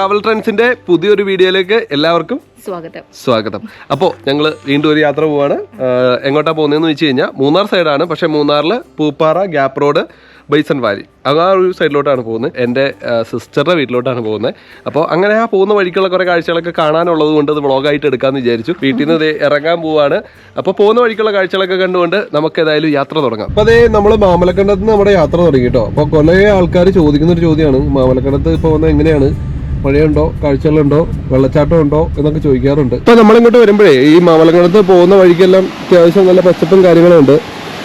Travel ട്രെൻഡ്സിന്റെ പുതിയൊരു വീഡിയോയിലേക്ക് എല്ലാവർക്കും സ്വാഗതം. സ്വാഗതം. അപ്പോ ഞങ്ങൾ വീണ്ടും ഒരു യാത്ര പോവാണ്. എങ്ങോട്ടാ പോകുന്നതെന്ന് വെച്ച് കഴിഞ്ഞാൽ മൂന്നാർ സൈഡാണ്. പക്ഷെ മൂന്നാറിൽ Pooppara gap road bison valley. ആ ഒരു സൈഡിലോട്ടാണ് പോകുന്നത്. എന്റെ സിസ്റ്ററുടെ വീട്ടിലോട്ടാണ് പോകുന്നത്. അപ്പോൾ അങ്ങനെ ആ പോകുന്ന വഴിക്കുള്ള കുറേ കാഴ്ചകളൊക്കെ കാണാനുള്ളത് കൊണ്ട് അത് വ്ളോഗായിട്ട് എടുക്കാമെന്ന് വിചാരിച്ചു. വീട്ടിൽ നിന്ന് ദേ ഇറങ്ങാൻ പോവാണ്. അപ്പോൾ പോകുന്ന വഴിക്കുള്ള കാഴ്ചകളൊക്കെ കണ്ടുകൊണ്ട് നമുക്ക് ഏതായാലും യാത്ര തുടങ്ങാം. അപ്പോൾ അതേ നമ്മൾ മാമലക്കണ്ടത്ത് നിന്ന് നമ്മുടെ യാത്ര തുടങ്ങി കേട്ടോ. അപ്പോൾ കുറേ ആൾക്കാർ ചോദിക്കുന്ന ഒരു ചോദ്യമാണ് മാമലക്കണ്ടത്ത് ഇപ്പോൾ വന്നത് എങ്ങനെയാണ്? മഴയുണ്ടോ കാഴ്ചകളുണ്ടോ? വെള്ളച്ചാട്ടം ഉണ്ടോ എന്നൊക്കെ ചോദിക്കാറുണ്ട്. ഇപ്പൊ നമ്മളിങ്ങോട്ട് വരുമ്പോഴേ ഈ മാമലക്കടത്ത് പോകുന്ന വഴിക്കെല്ലാം അത്യാവശ്യം നല്ല പച്ചപ്പും കാര്യങ്ങളും ഉണ്ട്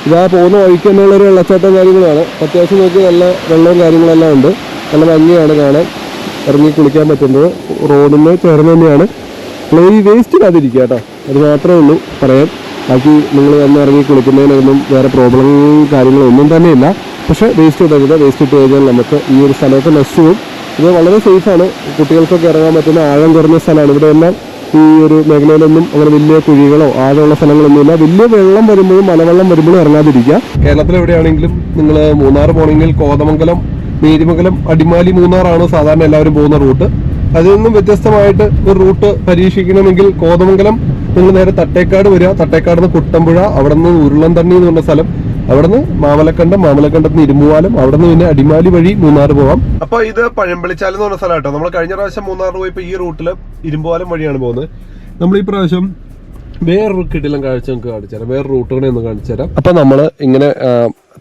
ഇതാ പോകുന്ന വഴിക്ക് തന്നെയുള്ള ഒരു വെള്ളച്ചാട്ടം കാര്യങ്ങളാണ് അത്യാവശ്യം നോക്കി നല്ല വെള്ളവും കാര്യങ്ങളെല്ലാം ഉണ്ട്. നല്ല ഭംഗിയാണ് കാണാൻ. ഇറങ്ങി കുളിക്കാൻ പറ്റുന്നത്. റോഡിന് ചേർന്ന് തന്നെയാണ്. ഈ വേസ്റ്റ് ഇടാതിരിക്കുക കേട്ടോ. അത് മാത്രമേ ഉള്ളൂ പറയാം ബാക്കി നിങ്ങൾ വന്ന് ഇറങ്ങി കുളിക്കുന്നതിനൊന്നും വേറെ പ്രോബ്ലം കാര്യങ്ങളൊന്നും തന്നെയില്ല. പക്ഷേ വേസ്റ്റ് ഇടരുത് വേസ്റ്റ് ഇട്ട് കഴിഞ്ഞാൽ നമുക്ക് ഈ ഒരു സ്ഥലമൊക്കെ നശിച്ചും ഇത് വളരെ സേഫാണ് കുട്ടികൾക്കൊക്കെ ഇറങ്ങാൻ പറ്റുന്ന ആഴം കുറഞ്ഞ സ്ഥലമാണ്. ഇവിടെ എല്ലാം ഈ ഒരു മേഖലയിലൊന്നും അങ്ങനെ വലിയ കുഴികളോ ആഴമുള്ള സ്ഥലങ്ങളൊന്നുമില്ല വലിയ വെള്ളം വരുമ്പോഴും മലവെള്ളം വരുമ്പോഴും ഇറങ്ങാതിരിക്കുക. കേരളത്തിൽ എവിടെയാണെങ്കിലും നിങ്ങൾ മൂന്നാർ പോകണമെങ്കിൽ കോതമംഗലം നേരിമംഗലം അടിമാലി മൂന്നാറാണ് സാധാരണ എല്ലാവരും പോകുന്ന റൂട്ട്. അതിൽ നിന്നും വ്യത്യസ്തമായിട്ട് ഒരു റൂട്ട് പരീക്ഷിക്കണമെങ്കിൽ കോതമംഗലം നിങ്ങൾ നേരെ തട്ടേക്കാട് വരിക. തട്ടേക്കാട് നിന്ന് കുട്ടമ്പുഴ അവിടെ നിന്ന് ഉരുളന്തണ്ണി എന്ന് പറഞ്ഞ സ്ഥലം. അവിടെ നിന്ന് മാമലക്കണ്ടം മാമലക്കണ്ടത്ത് നിന്ന് അവിടുന്ന് അവിടെ പിന്നെ അടിമാലി വഴി മൂന്നാർ പോവാം. അപ്പൊ ഇത് പഴമ്പളിച്ചാലം എന്ന് പറഞ്ഞ സ്ഥലം കേട്ടോ. നമ്മൾ കഴിഞ്ഞ പ്രാവശ്യം മൂന്നാർ പോയപ്പോ ഈ റൂട്ടിൽ ഇരുമ്പുവാലം വഴിയാണ് പോകുന്നത്. നമ്മൾ ഈ പ്രാവശ്യം വേറൊരു കിടിലം കാഴ്ച നമുക്ക് കാണിച്ചു തരാം. വേറെ റൂട്ടുകളെ ഒന്ന് കാണിച്ചു തരാം. അപ്പൊ നമ്മൾ ഇങ്ങനെ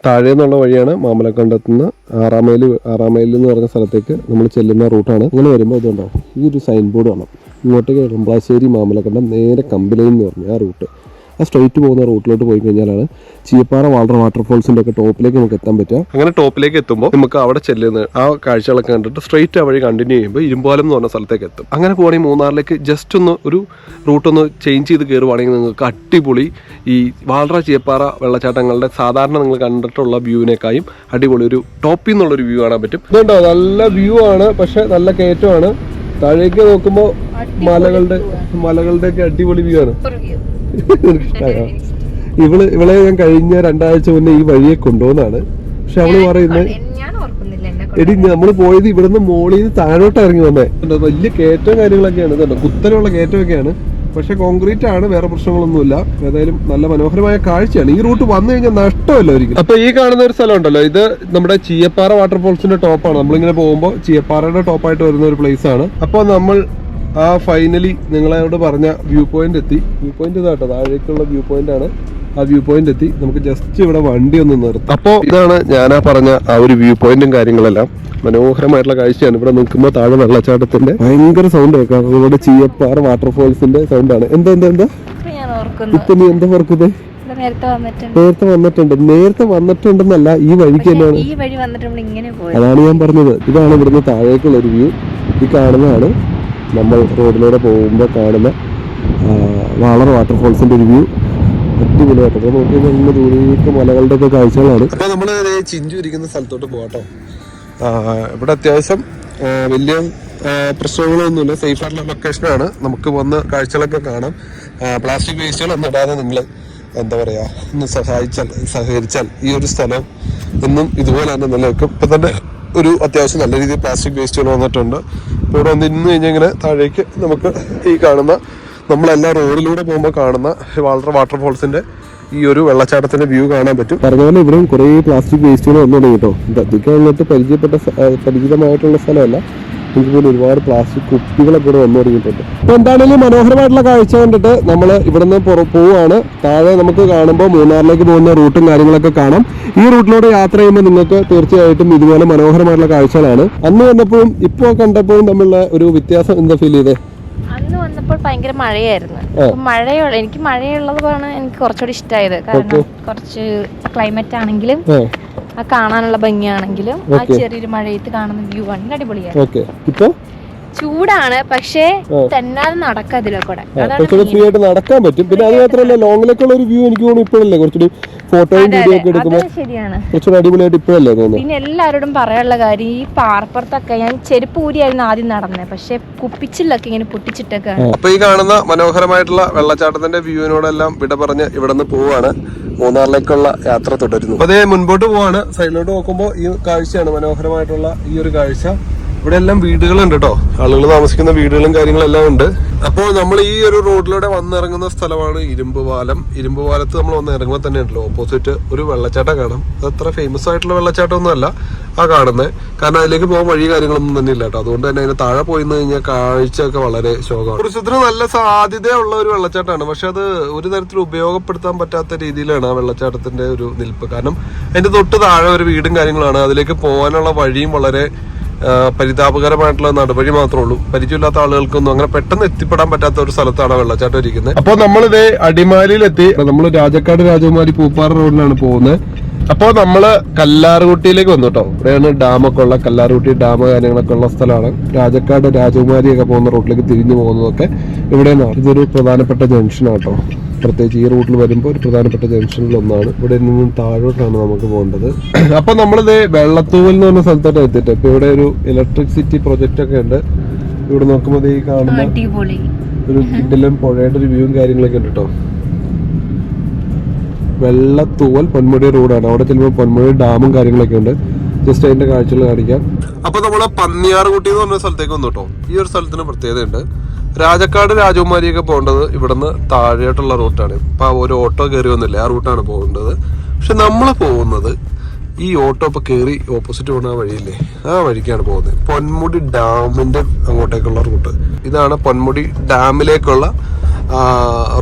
താഴെ നിന്നുള്ള വഴിയാണ് മാമലക്കണ്ടത്തു നിന്ന് ആറാം ആറാമൈൽ ആറാം മൈൽ എന്ന് പറഞ്ഞ സ്ഥലത്തേക്ക് നമ്മൾ ചെല്ലുന്ന റൂട്ടാണ്. ഇങ്ങനെ വരുമ്പോൾ ഇതുണ്ടാവും ഈ ഒരു സൈൻ ബോർഡ് കാണാം. ഇങ്ങോട്ടേക്ക് എളമ്പ്ളാശ്ശേരി മാമലക്കണ്ടം നേരെ കമ്പിലൈൻ എന്ന് പറഞ്ഞു ആ റൂട്ട്. ആ സ്ട്രൈറ്റ് പോകുന്ന റൂട്ടിലോട്ട് പോയി കഴിഞ്ഞാലാണ് ചീപ്പാറ വാൾഡർ വാട്ടർഫോൾസിന്റെ ഒക്കെ ടോപ്പിലേക്ക് നമുക്ക് എത്താൻ പറ്റുക. അങ്ങനെ ടോപ്പിലേക്ക് എത്തുമ്പോൾ നമുക്ക് അവിടെ ചെല്ലുന്ന ആ കാഴ്ചകളൊക്കെ കണ്ടിട്ട് സ്ട്രൈറ്റ് ആ വഴി കണ്ടിന്യൂ ചെയ്യുമ്പോൾ ഇരുമ്പാലം എന്ന് പറഞ്ഞ സ്ഥലത്തേക്ക് എത്തും. അങ്ങനെ പോകണമെങ്കിൽ മൂന്നാറിലേക്ക് ജസ്റ്റ് ഒന്ന് ഒരു റൂട്ട് ഒന്ന് ചേഞ്ച് ചെയ്ത് കയറുവാണെങ്കിൽ നിങ്ങൾക്ക് അടിപൊളി ഈ വാൾഡ്ര ചീപ്പാറ വെള്ളച്ചാട്ടങ്ങളുടെ സാധാരണ നിങ്ങൾ കണ്ടിട്ടുള്ള വ്യൂവിനേക്കായും അടിപൊളി ഒരു ടോപ്പിൽ നിന്നുള്ളൊരു വ്യൂ കാണാൻ പറ്റും. ഇതുണ്ടോ? നല്ല വ്യൂ ആണ് പക്ഷെ നല്ല കയറ്റമാണ്. താഴേക്ക് നോക്കുമ്പോ മലകളുടെ മലകളുടെ ഒക്കെ അടിപൊളി വ്യൂ ആണ്? ഇവൾ ഇവളെ ഞാൻ കഴിഞ്ഞ രണ്ടാഴ്ച മുന്നേ ഈ വഴിയെ കൊണ്ടുപോകുന്നതാണ് പക്ഷെ അവൾ പറയുന്നത് എടി നമ്മൾ പോയത് ഇവിടുന്ന് മോളിൽ നിന്ന് താഴോട്ട് ഇറങ്ങി വന്നേ. വലിയ കയറ്റവും കാര്യങ്ങളൊക്കെയാണ് കുത്തനുള്ള കയറ്റമൊക്കെയാണ്. പക്ഷെ കോൺക്രീറ്റ് ആണ് വേറെ പ്രശ്നങ്ങളൊന്നുമില്ല. ഏതായാലും നല്ല മനോഹരമായ കാഴ്ചയാണ്. ഈ റൂട്ട് വന്നു കഴിഞ്ഞാൽ നഷ്ടമല്ല ഒരിക്കലും. അപ്പൊ ഈ കാണുന്ന ഒരു സ്ഥലം ഉണ്ടല്ലോ ഇത് നമ്മുടെ ചീയപ്പാറ വാട്ടർഫോൾസിന്റെ ടോപ്പാണ്. നമ്മളിങ്ങനെ പോകുമ്പോൾ ചീയപ്പാറയുടെ ടോപ്പായിട്ട് വരുന്ന ഒരു പ്ലേസ് ആണ്. അപ്പോൾ നമ്മൾ ആ ഫൈനലി നിങ്ങളോട് പറഞ്ഞ വ്യൂ പോയിന്റ് എത്തി. വ്യൂ പോയിന്റ് ഇതാട്ടോ. താഴേക്കുള്ള വ്യൂ പോയിന്റ് ആണ്. ആ വ്യൂ പോയിന്റ് എത്തി. നമുക്ക് ജസ്റ്റ് ഇവിടെ വണ്ടി ഒന്ന് നിർത്താം. അപ്പോൾ ഇതാണ് ഞാൻ ആ പറഞ്ഞ ആ ഒരു വ്യൂ പോയിന്റും കാര്യങ്ങളെല്ലാം. മനോഹരമായിട്ടുള്ള കാഴ്ചയാണ്. ഇവിടെ നിൽക്കുമ്പോൾ താഴെ വെള്ളച്ചാട്ടത്തിന്റെ ഭയങ്കര സൗണ്ട് കേൾക്കാം. ഇവിടെ ചീയപ്പാറ വാട്ടർഫോൾസിന്റെ സൗണ്ട് ആണ്. എന്താ എന്താ എന്താ? ഇപ്പൊ ഞാൻ ഓർക്കുന്നു. ഇപ്പൊ നീ എന്താ പറക്കുന്നത് ഇവിടെ നേരത്തെ വന്നിട്ടുണ്ട്. നേരത്തെ വന്നിട്ടുണ്ട്. നേരത്തെ വന്നിട്ടുണ്ടെന്നല്ല ഈ വഴിക്ക് തന്നെയാണ്. ഈ വഴി വന്നിട്ട് നമ്മൾ ഇങ്ങനെ അതാണ് ഞാൻ പറഞ്ഞത്. ഇതാണ് ഇവിടുന്ന് താഴേക്കുള്ള ഒരു വ്യൂ ഈ കാണുന്നതാണ് നമ്മൾ റോഡിലൂടെ പോകുമ്പോൾ കാണുന്ന വാളർ വാട്ടർഫോൾസിന്റെ ഒരു വ്യൂ അടിപൊളിയായിട്ട്. നോക്കി കഴിഞ്ഞാൽ ദൂരേക്ക് മലകളുടെ ഒക്കെ കാഴ്ചകളാണ് അപ്പോൾ നമ്മൾ ചിഞ്ചു ഇരിക്കുന്ന സ്ഥലത്തോട്ട് പോകട്ടോ ഇവിടെ അത്യാവശ്യം വലിയ പ്രശ്നങ്ങളൊന്നുമില്ല. സേഫ് ആയിട്ടുള്ള ലൊക്കേഷനാണ് നമുക്ക് വന്ന് കാഴ്ചകളൊക്കെ കാണാം. പ്ലാസ്റ്റിക് വേസ്റ്റുകളൊന്നും ഇടാതെ നിങ്ങൾ എന്താ പറയാ ഒന്ന് സഹായിച്ചാൽ സഹകരിച്ചാൽ ഈ ഒരു സ്ഥലം എന്നും ഇതുപോലെ തന്നെ നിലനിൽക്കും. ഇപ്പൊ തന്നെ ഒരു അത്യാവശ്യം നല്ല രീതിയിൽ പ്ലാസ്റ്റിക് വേസ്റ്റുകൾ വന്നിട്ടുണ്ട്. ഇവിടെ വന്ന് ഇന്ന് കഴിഞ്ഞാൽ ഇങ്ങനെ താഴേക്ക് നമുക്ക് ഈ കാണുന്ന നമ്മളെല്ലാം റോഡിലൂടെ പോകുമ്പോൾ കാണുന്ന വാട്ടർ വാട്ടർഫോൾസിന്റെ ഈ ഒരു വെള്ളച്ചാട്ടത്തിന്റെ വ്യൂ കാണാൻ പറ്റും. പറഞ്ഞ പോലെ ഇവിടെയും കുറേ പ്ലാസ്റ്റിക് വേസ്റ്റുകൾ വന്നു തുടങ്ങി കേട്ടോ ഇതൊക്കെ വന്നിട്ട് പരിചയപ്പെട്ട പരിചിതമായിട്ടുള്ള സ്ഥലമല്ല. എനിക്ക് പോലും ഒരുപാട് പ്ലാസ്റ്റിക് കുപ്പികളൊക്കെ ഇവിടെ വന്നു തുടങ്ങിയിട്ടുണ്ട്. അപ്പൊ എന്താണെങ്കിലും മനോഹരമായിട്ടുള്ള കാഴ്ച കണ്ടിട്ട് നമ്മൾ ഇവിടുന്ന് പോവാണ് താഴെ നമുക്ക് കാണുമ്പോൾ മൂന്നാറിലേക്ക് പോകുന്ന റൂട്ടും കാര്യങ്ങളൊക്കെ കാണാം. ഈ റൂട്ടിലൂടെ യാത്ര ചെയ്യുമ്പോൾ നിങ്ങൾക്ക് തീർച്ചയായിട്ടും ഇതുപോലെ മനോഹരമായിട്ടുള്ള കാഴ്ചകളാണ്. അന്ന് വന്നപ്പോഴും ഇപ്പോൾ കണ്ടപ്പോഴും തമ്മിലുള്ള ഒരു വ്യത്യാസം എന്താ ഫീൽ ചെയ്തേ? വന്നപ്പോൾ ഭയങ്കര മഴയായിരുന്നു. മഴയുള്ള എനിക്ക് മഴയുള്ളതാണ് എനിക്ക് കുറച്ചുകൂടി ഇഷ്ടമായത് കാരണം കുറച്ച് ക്ലൈമറ്റ് ആണെങ്കിലും ആ. കാണാനുള്ള ഭംഗിയാണെങ്കിലും ആ ചെറിയൊരു മഴയത്ത് കാണുന്ന വ്യൂ ആണെങ്കിൽ അടിപൊളിയായിരുന്നു. ചൂടാണ് പക്ഷേ തന്നാതെ നടക്കാം ഇതിലെ കൂടെ. ഫ്രീ ആയിട്ട് നടക്കാൻ പറ്റും. പിന്നെ അത് മാത്രമല്ല ലോങ്ങിലേക്കുള്ള ഒരു വ്യൂ എനിക്ക് തോന്നുന്നു ഇപ്പോഴല്ലേ? കുറച്ചുകൂടി ഫോട്ടോയും വീഡിയോ ഒക്കെ എടുക്കുമ്പോൾ അത് ശരിയാണ്. കുറച്ചുകൂടി അടിപൊളിയായിട്ട് ഇപ്പോഴല്ലേ തോന്നുന്നു? പിന്നെ എല്ലാവരോടും പറയാനുള്ള കാര്യം ഈ പാർപ്പുറത്തൊക്കെ ഞാൻ ചെരുപ്പ് ഊരിയായിരുന്നു ആദ്യം നടന്നത് പക്ഷെ കുപ്പിച്ചിലൊക്കെ ഇങ്ങനെ പൊട്ടിച്ചിട്ടൊക്കെ. അപ്പൊ ഈ കാണുന്ന മനോഹരമായിട്ടുള്ള വെള്ളച്ചാട്ടത്തിന്റെ വ്യൂവിനോടെല്ലാം വിട പറഞ്ഞ് ഇവിടെ നിന്ന് പോവാണ്. മൂന്നാറിലേക്കുള്ള യാത്ര തുടരുന്നു. അപ്പൊ അതേ മുൻപോട്ട് പോവാണ്. സൈഡിലോട്ട് നോക്കുമ്പോൾ ഈ കാഴ്ചയാണ് മനോഹരമായിട്ടുള്ള ഈ ഒരു കാഴ്ച. ഇവിടെ എല്ലാം വീടുകളുണ്ട് കേട്ടോ ആളുകൾ താമസിക്കുന്ന വീടുകളും കാര്യങ്ങളും എല്ലാം ഉണ്ട്. അപ്പോൾ നമ്മൾ ഈ ഒരു റോഡിലൂടെ വന്നിറങ്ങുന്ന സ്ഥലമാണ് ഇരുമ്പ് പാലം. ഇരുമ്പ് പാലത്ത് നമ്മൾ വന്ന് ഇറങ്ങുമ്പോൾ തന്നെ ഉണ്ടല്ലോ. ഓപ്പോസിറ്റ് ഒരു വെള്ളച്ചാട്ടം കാണാം. അത് അത്ര ഫേമസ് ആയിട്ടുള്ള വെള്ളച്ചാട്ടം ഒന്നും അല്ല. ആ കാണുന്നത് കാരണം അതിലേക്ക് പോകാൻ വഴി കാര്യങ്ങളൊന്നും തന്നെ ഇല്ല കേട്ടോ അതുകൊണ്ട് തന്നെ അതിന് താഴെ പോയി കഴിഞ്ഞാൽ കാഴ്ചയൊക്കെ വളരെ ശോകമാണ്. കുറച്ചിത്ര നല്ല സാധ്യതയുള്ള ഒരു വെള്ളച്ചാട്ടമാണ്. പക്ഷെ അത് ഒരു തരത്തിൽ ഉപയോഗപ്പെടുത്താൻ പറ്റാത്ത രീതിയിലാണ് ആ വെള്ളച്ചാട്ടത്തിന്റെ ഒരു നിൽപ്പ്. കാരണം അതിന്റെ തൊട്ട് താഴെ ഒരു വീടും കാര്യങ്ങളാണ്. അതിലേക്ക് പോകാനുള്ള വഴിയും വളരെ പരിതാപകരമായിട്ടുള്ള നടപടി മാത്രമേ ഉള്ളൂ. പരിചയമില്ലാത്ത ആളുകൾക്കൊന്നും അങ്ങനെ പെട്ടെന്ന് എത്തിപ്പെടാൻ പറ്റാത്ത ഒരു സ്ഥലത്താണ് വെള്ളച്ചാട്ടം ഇരിക്കുന്നത്. അപ്പോൾ നമ്മളിത് അടിമാലിയിലെത്തി. നമ്മൾ രാജക്കാട് രാജകുമാരി പൂപ്പാറ റോഡിലാണ് പോകുന്നത്. അപ്പോൾ നമ്മൾ കല്ലാറുകുട്ടിയിലേക്ക് വന്നു കേട്ടോ. ഇവിടെയാണ് ഡാമൊക്കെ ഉള്ള കല്ലാറുകുട്ടി ഡാം കാര്യങ്ങളൊക്കെ ഉള്ള സ്ഥലമാണ്. രാജക്കാട് രാജകുമാരിയൊക്കെ പോകുന്ന റോഡിലേക്ക് തിരിഞ്ഞു പോകുന്നതൊക്കെ ഇവിടെ നിന്നാണ് ഇതൊരു പ്രധാനപ്പെട്ട ജംഗ്ഷനാണ് കേട്ടോ. പ്രത്യേകിച്ച് ഈ റൂട്ടിൽ വരുമ്പോൾ ഒരു പ്രധാനപ്പെട്ട ജംഗ്ഷനിൽ ഒന്നാണ്. ഇവിടെ നിന്നും താഴോട്ടാണ് നമുക്ക് പോകേണ്ടത്. അപ്പൊ നമ്മളിത് വെള്ളത്തൂവൽ എന്ന് പറഞ്ഞ സ്ഥലത്തോട്ട് എത്തിയിട്ട് ഇപ്പൊ ഇവിടെ ഒരു ഇലക്ട്രിസിറ്റി പ്രൊജക്റ്റ് ഒക്കെ ഉണ്ട്. ഇവിടെ നോക്കുമ്പോൾ ഈ കാണുന്ന ഒരു കിഡിലും പുഴയുടെ ഒരു വ്യൂവും കാര്യങ്ങളൊക്കെ ഉണ്ട് കേട്ടോ. വെള്ളത്തൂവൽ പൊന്മുടി റോഡാണ്. അവിടെ ചെല്ലുമ്പോൾ പൊന്മുടി ഡാമും കാര്യങ്ങളൊക്കെ ഉണ്ട്. ജസ്റ്റ് അതിന്റെ കാഴ്ചകൾ കാണിക്കാം. അപ്പൊ നമ്മളെ പന്നിയാർകുട്ടി എന്ന് പറഞ്ഞ സ്ഥലത്തേക്ക് വന്നു കേട്ടോ. ഈ ഒരു സ്ഥലത്തിന് പ്രത്യേകതയുണ്ട്. രാജക്കാട് രാജകുമാരിയൊക്കെ പോകേണ്ടത് ഇവിടുന്ന് താഴെയായിട്ടുള്ള റൂട്ടാണ് ഇപ്പൊ ഒരു ഓട്ടോ കയറി വന്നില്ലേ ആ റൂട്ടാണ് പോകേണ്ടത്. പക്ഷെ നമ്മൾ പോകുന്നത് ഈ ഓട്ടോ ഇപ്പൊ കയറി ഓപ്പോസിറ്റ് പോകുന്ന ആ വഴിയില്ലേ ആ വഴിക്കാണ് പോകുന്നത്. പൊന്മുടി ഡാമിന്റെ അങ്ങോട്ടേക്കുള്ള റൂട്ട് ഇതാണ് പൊന്മുടി ഡാമിലേക്കുള്ള